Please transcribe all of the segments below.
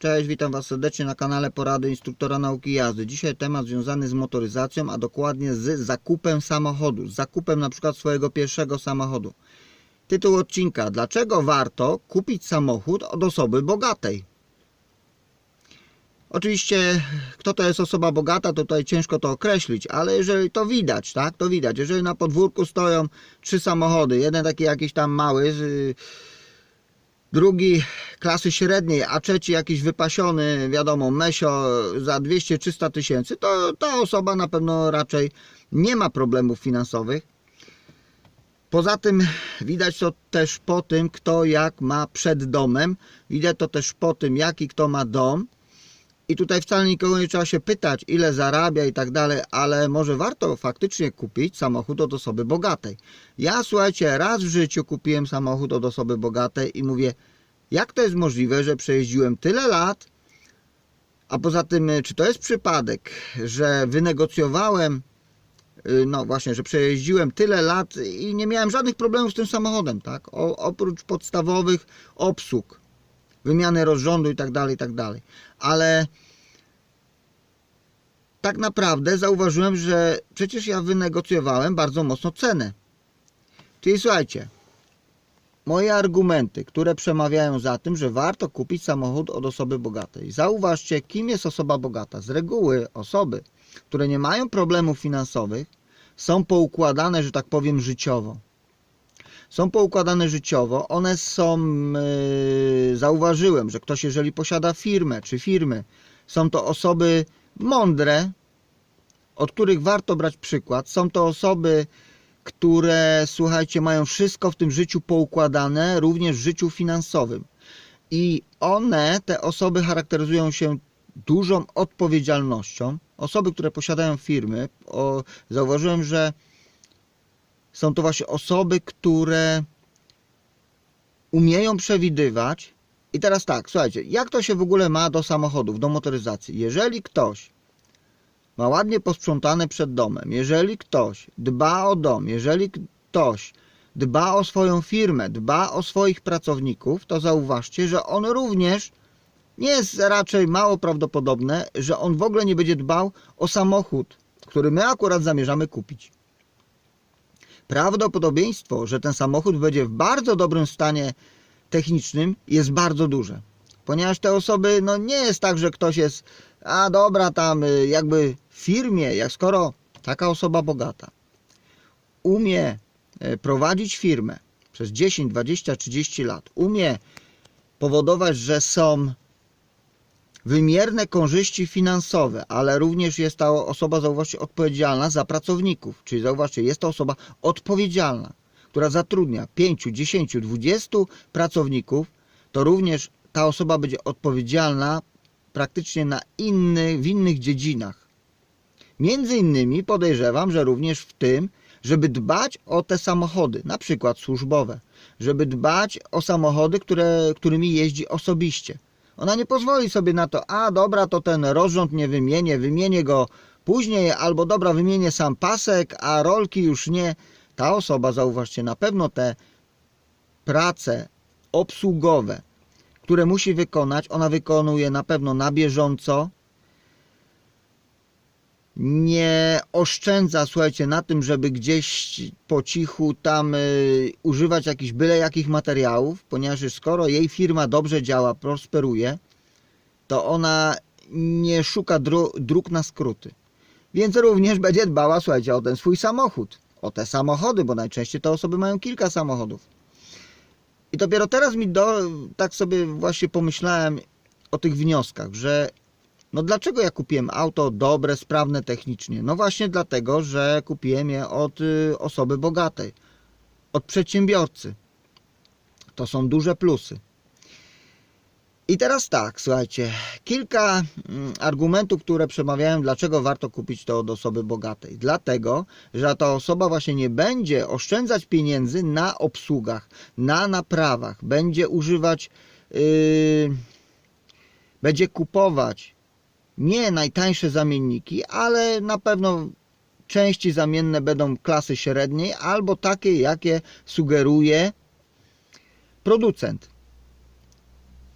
Cześć, witam Was serdecznie na kanale Porady Instruktora Nauki Jazdy. Dzisiaj temat związany z motoryzacją, a dokładnie z zakupem samochodu, z zakupem na przykład swojego pierwszego samochodu. Tytuł odcinka: Dlaczego warto kupić samochód od osoby bogatej? Oczywiście, kto to jest osoba bogata, to tutaj ciężko to określić, ale jeżeli to widać, tak, to widać. Jeżeli na podwórku stoją trzy samochody, jeden taki jakiś tam mały, z- drugi klasy średniej, a trzeci jakiś wypasiony, wiadomo, mesio za 200-300 tysięcy, to ta osoba na pewno raczej nie ma problemów finansowych. Poza tym widać to też po tym, kto jak ma przed domem, widać to też po tym, jaki kto ma dom. I tutaj wcale nikogo nie trzeba się pytać, ile zarabia i tak dalej, ale może warto faktycznie kupić samochód od osoby bogatej. Ja słuchajcie, raz w życiu kupiłem samochód od osoby bogatej i mówię, jak to jest możliwe, że przejeździłem tyle lat, a poza tym, y, czy to jest przypadek, że wynegocjowałem, y, no właśnie, że przejeździłem tyle lat i nie miałem żadnych problemów z tym samochodem, tak? O, oprócz podstawowych obsług, wymiany rozrządu i tak dalej, i tak dalej. Ale tak naprawdę zauważyłem, że przecież ja wynegocjowałem bardzo mocno cenę. Czyli słuchajcie, moje argumenty, które przemawiają za tym, że warto kupić samochód od osoby bogatej. Zauważcie, kim jest osoba bogata. Z reguły osoby, które nie mają problemów finansowych, są poukładane, że tak powiem, życiowo. Są poukładane życiowo, one są, yy, zauważyłem, że ktoś, jeżeli posiada firmę czy firmy, są to osoby mądre, od których warto brać przykład. Są to osoby, które, słuchajcie, mają wszystko w tym życiu poukładane, również w życiu finansowym. I one, te osoby, charakteryzują się dużą odpowiedzialnością. Osoby, które posiadają firmy, o, zauważyłem, że są to właśnie osoby, które umieją przewidywać. I teraz tak, słuchajcie, jak to się w ogóle ma do samochodów, do motoryzacji? Jeżeli ktoś ma ładnie posprzątane przed domem, jeżeli ktoś dba o dom, jeżeli ktoś dba o swoją firmę, dba o swoich pracowników, to zauważcie, że on również nie jest raczej mało prawdopodobne, że on w ogóle nie będzie dbał o samochód, który my akurat zamierzamy kupić. Prawdopodobieństwo, że ten samochód będzie w bardzo dobrym stanie technicznym jest bardzo duże. Ponieważ te osoby, no nie jest tak, że ktoś jest, a dobra, tam y, jakby w firmie, jak skoro taka osoba bogata umie e, prowadzić firmę przez 10, 20, 30 lat, umie powodować, że są wymierne korzyści finansowe, ale również jest ta osoba, zauważcie, odpowiedzialna za pracowników. Czyli zauważcie, jest to osoba odpowiedzialna, która zatrudnia 5, 10, 20 pracowników, to również ta osoba będzie odpowiedzialna praktycznie na inny, w innych dziedzinach. Między innymi podejrzewam, że również w tym, żeby dbać o te samochody, na przykład służbowe, żeby dbać o samochody, które, którymi jeździ osobiście. Ona nie pozwoli sobie na to, a dobra, to ten rozrząd nie wymienię, wymienię go później, albo dobra, wymienię sam pasek, a rolki już nie. Ta osoba, zauważcie, na pewno te prace obsługowe, które musi wykonać, ona wykonuje na pewno na bieżąco. Nie oszczędza, słuchajcie, na tym, żeby gdzieś po cichu tam y, używać jakichś byle jakich materiałów, ponieważ skoro jej firma dobrze działa, prosperuje, to ona nie szuka dróg na skróty. Więc również będzie dbała, słuchajcie, o ten swój samochód, o te samochody, bo najczęściej te osoby mają kilka samochodów. I dopiero teraz mi do, tak sobie właśnie pomyślałem o tych wnioskach, że no dlaczego ja kupiłem auto dobre, sprawne technicznie? No właśnie dlatego, że kupiłem je od y, osoby bogatej, od przedsiębiorcy. To są duże plusy. I teraz tak, słuchajcie, kilka mm, argumentów, które przemawiają, dlaczego warto kupić to od osoby bogatej. Dlatego, że ta osoba właśnie nie będzie oszczędzać pieniędzy na obsługach, na naprawach, będzie używać, yy, będzie kupować nie najtańsze zamienniki, ale na pewno części zamienne będą klasy średniej albo takie, jakie sugeruje producent.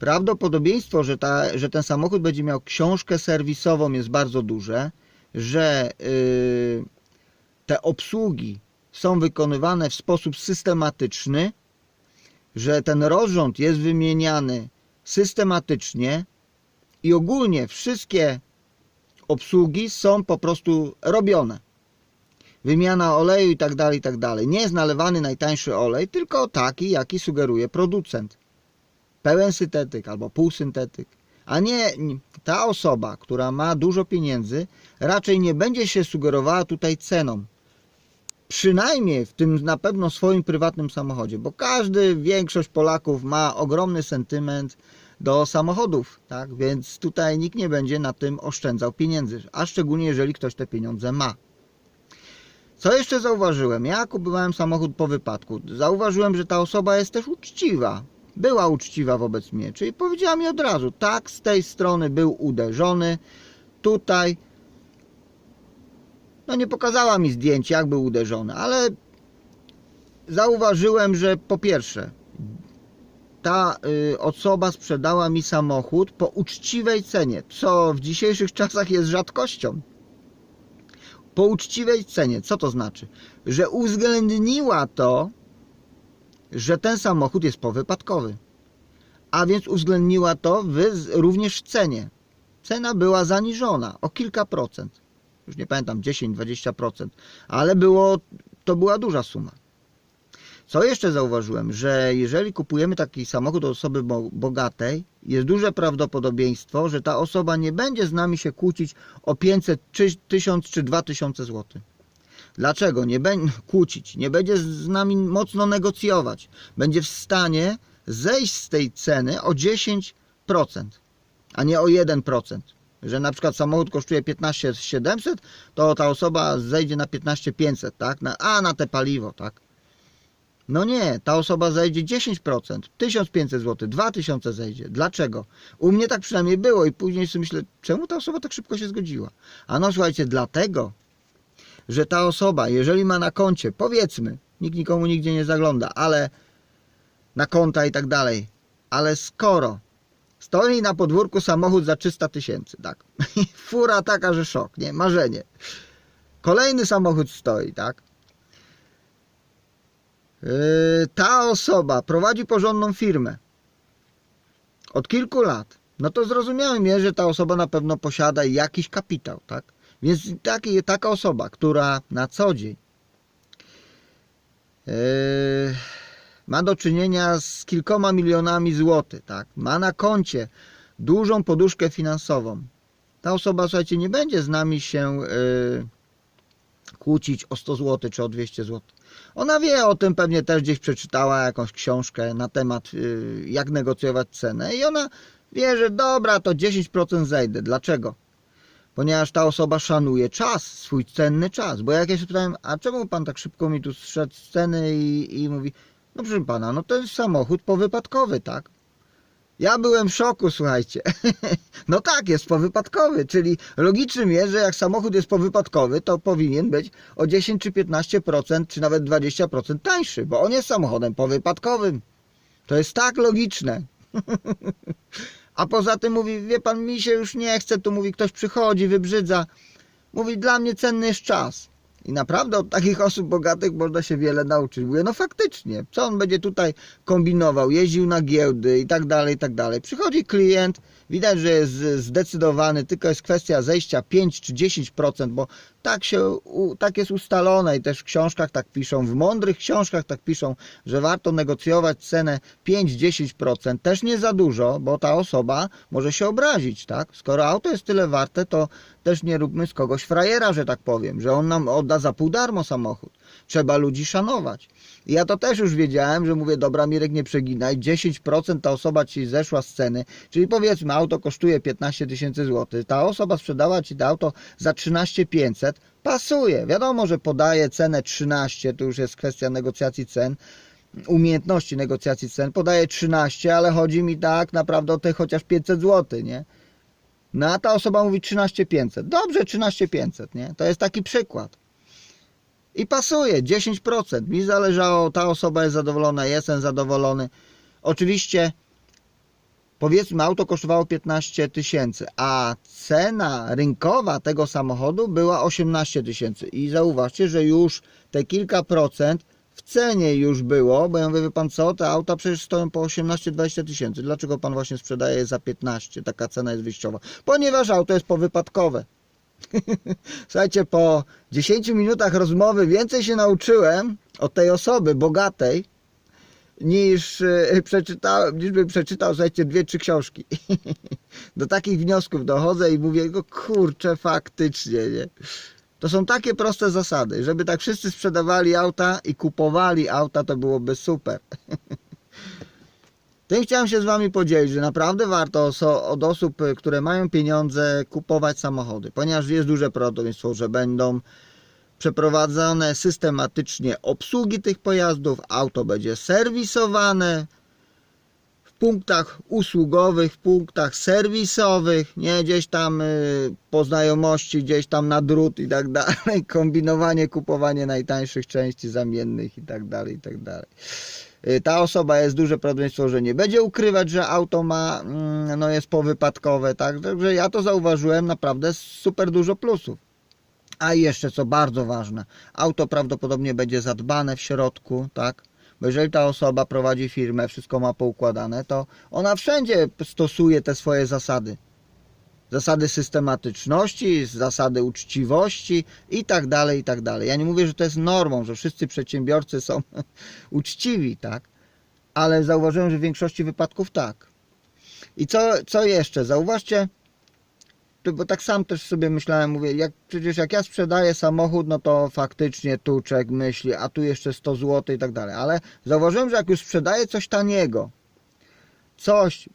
Prawdopodobieństwo, że, ta, że ten samochód będzie miał książkę serwisową jest bardzo duże, że yy, te obsługi są wykonywane w sposób systematyczny, że ten rozrząd jest wymieniany systematycznie i ogólnie wszystkie obsługi są po prostu robione. Wymiana oleju i tak dalej, i tak dalej. Nie jest nalewany najtańszy olej, tylko taki, jaki sugeruje producent. Pełen syntetyk albo półsyntetyk. A nie ta osoba, która ma dużo pieniędzy, raczej nie będzie się sugerowała tutaj ceną. Przynajmniej w tym na pewno swoim prywatnym samochodzie, bo każdy, większość Polaków ma ogromny sentyment do samochodów, tak? Więc tutaj nikt nie będzie na tym oszczędzał pieniędzy, a szczególnie jeżeli ktoś te pieniądze ma. Co jeszcze zauważyłem? Ja kupowałem samochód po wypadku. Zauważyłem, że ta osoba jest też uczciwa. Była uczciwa wobec mnie, czyli powiedziała mi od razu, tak, z tej strony był uderzony, tutaj. No nie pokazała mi zdjęć, jak był uderzony, ale zauważyłem, że po pierwsze, ta y, osoba sprzedała mi samochód po uczciwej cenie, co w dzisiejszych czasach jest rzadkością. Po uczciwej cenie, co to znaczy? Że uwzględniła to, że ten samochód jest powypadkowy. A więc uwzględniła to w, również w cenie. Cena była zaniżona o kilka procent. Już nie pamiętam, 10-20%, ale było, to była duża suma. Co jeszcze zauważyłem, że jeżeli kupujemy taki samochód od osoby bogatej, jest duże prawdopodobieństwo, że ta osoba nie będzie z nami się kłócić o 500, czy 1000 czy 2000 zł. Dlaczego? Nie będzie kłócić, nie będzie z nami mocno negocjować. Będzie w stanie zejść z tej ceny o 10%, a nie o 1%. Że na przykład samochód kosztuje 15 700, to ta osoba zejdzie na 15 500, tak? Na, a na te paliwo, tak? No nie, ta osoba zejdzie 10%, 1500 zł, 2000 zejdzie. Dlaczego? U mnie tak przynajmniej było i później sobie myślę, czemu ta osoba tak szybko się zgodziła? A no słuchajcie, dlatego, że ta osoba, jeżeli ma na koncie, powiedzmy, nikt nikomu nigdzie nie zagląda, ale na konta i tak dalej, ale skoro stoi na podwórku samochód za 300 tysięcy, tak, fura taka, że szok, nie, marzenie. Kolejny samochód stoi, tak, Yy, ta osoba prowadzi porządną firmę. Od kilku lat, no to zrozumiałem że ta osoba na pewno posiada jakiś kapitał, tak? Więc taki, taka osoba, która na co dzień yy, ma do czynienia z kilkoma milionami złotych, tak? Ma na koncie dużą poduszkę finansową. Ta osoba, słuchajcie, nie będzie z nami się yy, kłócić o 100 zł czy o 200 zł. Ona wie o tym, pewnie też gdzieś przeczytała jakąś książkę na temat yy, jak negocjować cenę i ona wie, że dobra, to 10% zejdę. Dlaczego? Ponieważ ta osoba szanuje czas, swój cenny czas. Bo jak ja się pytałem, a czemu pan tak szybko mi tu zszedł z ceny i, i mówi, no proszę pana, no jest samochód powypadkowy, tak? Ja byłem w szoku, słuchajcie. No tak, jest powypadkowy, czyli logicznym jest, że jak samochód jest powypadkowy, to powinien być o 10 czy 15%, czy nawet 20% tańszy, bo on jest samochodem powypadkowym. To jest tak logiczne. A poza tym mówi, wie pan, mi się już nie chce, tu mówi, ktoś przychodzi, wybrzydza. Mówi, dla mnie cenny jest czas. I naprawdę od takich osób bogatych można się wiele nauczyć. Mówię, no faktycznie, co on będzie tutaj kombinował, jeździł na giełdy i tak dalej, i tak dalej. Przychodzi klient, widać, że jest zdecydowany, tylko jest kwestia zejścia 5 czy 10%, bo tak, się, tak jest ustalone i też w książkach tak piszą, w mądrych książkach tak piszą, że warto negocjować cenę 5-10%, też nie za dużo, bo ta osoba może się obrazić, tak? Skoro auto jest tyle warte, to też nie róbmy z kogoś frajera, że tak powiem, że on nam odda za pół darmo samochód. Trzeba ludzi szanować. I ja to też już wiedziałem, że mówię, dobra Mirek, nie przeginaj, 10% ta osoba ci zeszła z ceny, czyli powiedzmy, auto kosztuje 15 tysięcy złotych, ta osoba sprzedała ci to auto za 13 500, pasuje. Wiadomo, że podaje cenę 13, to już jest kwestia negocjacji cen, umiejętności negocjacji cen, podaje 13, ale chodzi mi tak naprawdę o te chociaż 500 zł, nie? No a ta osoba mówi 13 500. Dobrze, 13 500, nie? To jest taki przykład. I pasuje, 10%. Mi zależało, ta osoba jest zadowolona, jestem zadowolony. Oczywiście powiedzmy auto kosztowało 15 tysięcy, a cena rynkowa tego samochodu była 18 tysięcy. I zauważcie, że już te kilka procent w cenie już było, bo ja mówię, wie pan co, te auta przecież stoją po 18-20 tysięcy. Dlaczego pan właśnie sprzedaje je za 15? Taka cena jest wyjściowa. Ponieważ auto jest powypadkowe. Słuchajcie, po 10 minutach rozmowy więcej się nauczyłem od tej osoby bogatej, niż e, przeczytałem, niż bym przeczytał, słuchajcie, dwie, trzy książki. Do takich wniosków dochodzę i mówię, no kurczę, faktycznie, nie? To są takie proste zasady. Żeby tak wszyscy sprzedawali auta i kupowali auta, to byłoby super. Tym chciałem się z Wami podzielić, że naprawdę warto od osób, y, które mają pieniądze, kupować samochody, ponieważ jest duże prawdopodobieństwo, że będą przeprowadzane systematycznie obsługi tych pojazdów, auto będzie serwisowane punktach usługowych, punktach serwisowych, nie gdzieś tam y, po znajomości, gdzieś tam na drut i tak dalej, kombinowanie, kupowanie najtańszych części zamiennych i tak dalej, i tak dalej. Y, Ta osoba jest duże prawdopodobieństwo, że nie będzie ukrywać, że auto ma, mm, no jest powypadkowe, tak? Także ja to zauważyłem naprawdę super dużo plusów. A jeszcze co bardzo ważne, auto prawdopodobnie będzie zadbane w środku, tak? Bo jeżeli ta osoba prowadzi firmę, wszystko ma poukładane, to ona wszędzie stosuje te swoje zasady. Zasady systematyczności, zasady uczciwości i tak dalej, i tak dalej. Ja nie mówię, że to jest normą, że wszyscy przedsiębiorcy są uczciwi, tak? Ale zauważyłem, że w większości wypadków tak. I co, co jeszcze? Zauważcie, bo tak sam też sobie myślałem, mówię, jak, przecież jak ja sprzedaję samochód, no to faktycznie tuczek myśli, a tu jeszcze 100 zł i tak dalej, ale zauważyłem, że jak już sprzedaję coś taniego, coś,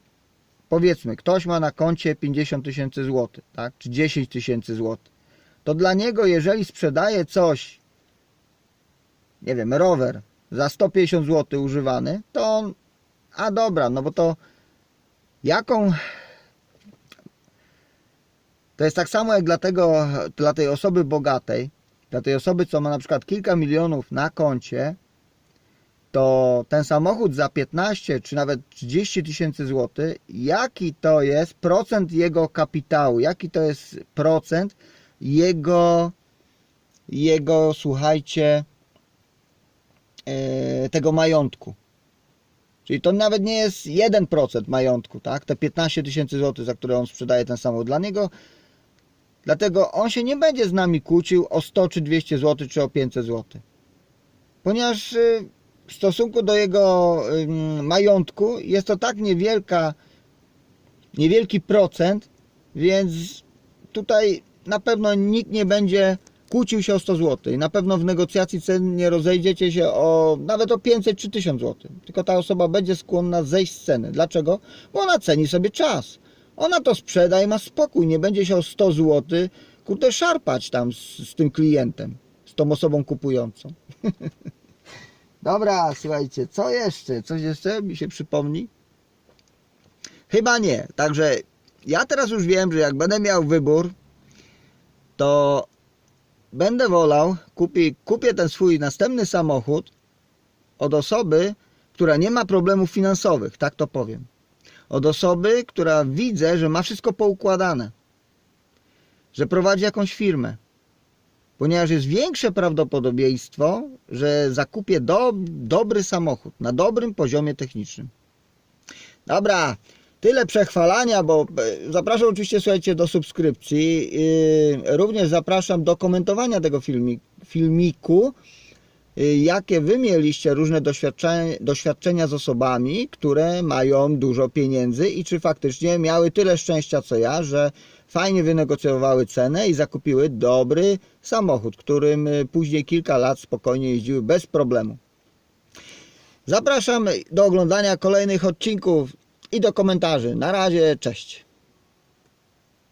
powiedzmy, ktoś ma na koncie 50 tysięcy złotych, tak, czy 10 tysięcy złotych, to dla niego, jeżeli sprzedaje coś, nie wiem, rower za 150 zł używany, to on, a dobra, no bo to jaką to jest tak samo jak dla, tego, dla tej osoby bogatej, dla tej osoby, co ma na przykład kilka milionów na koncie, to ten samochód za 15 czy nawet 30 tysięcy złotych, jaki to jest procent jego kapitału, jaki to jest procent jego, jego słuchajcie, e, tego majątku. Czyli to nawet nie jest 1% majątku, tak? Te 15 tysięcy złotych, za które on sprzedaje ten samochód. Dla niego Dlatego on się nie będzie z nami kłócił o 100 czy 200 zł, czy o 500 zł. Ponieważ y, w stosunku do jego majątku jest to tak niewielka, niewielki procent, więc tutaj na pewno nikt nie będzie kłócił się o 100 zł. I na pewno w negocjacji cen nie rozejdziecie się o nawet o 500 czy 1000 zł. Tylko ta osoba będzie skłonna zejść z ceny. Dlaczego? Bo ona ceni sobie czas. Ona to sprzeda i ma spokój, nie będzie się o 100 zł kurde szarpać tam z, z tym klientem, z tą osobą kupującą. Dobra, słuchajcie, co jeszcze? Coś jeszcze mi się przypomni? Chyba nie. Także ja teraz już wiem, że jak będę miał wybór, to będę wolał, kupi, kupię ten swój następny samochód od osoby, która nie ma problemów finansowych, tak to powiem od osoby, która widzę, że ma wszystko poukładane, że prowadzi jakąś firmę. Ponieważ jest większe prawdopodobieństwo, że zakupię do, dobry samochód na dobrym poziomie technicznym. Dobra, tyle przechwalania, bo e, zapraszam oczywiście, słuchajcie, do subskrypcji. Yy, Również zapraszam do komentowania tego filmi, filmiku jakie wy mieliście różne doświadczenia, doświadczenia z osobami, które mają dużo pieniędzy i czy faktycznie miały tyle szczęścia co ja, że fajnie wynegocjowały cenę i zakupiły dobry samochód, którym y, później kilka lat spokojnie jeździły bez problemu. Zapraszam do oglądania kolejnych odcinków i do komentarzy. Na razie, cześć.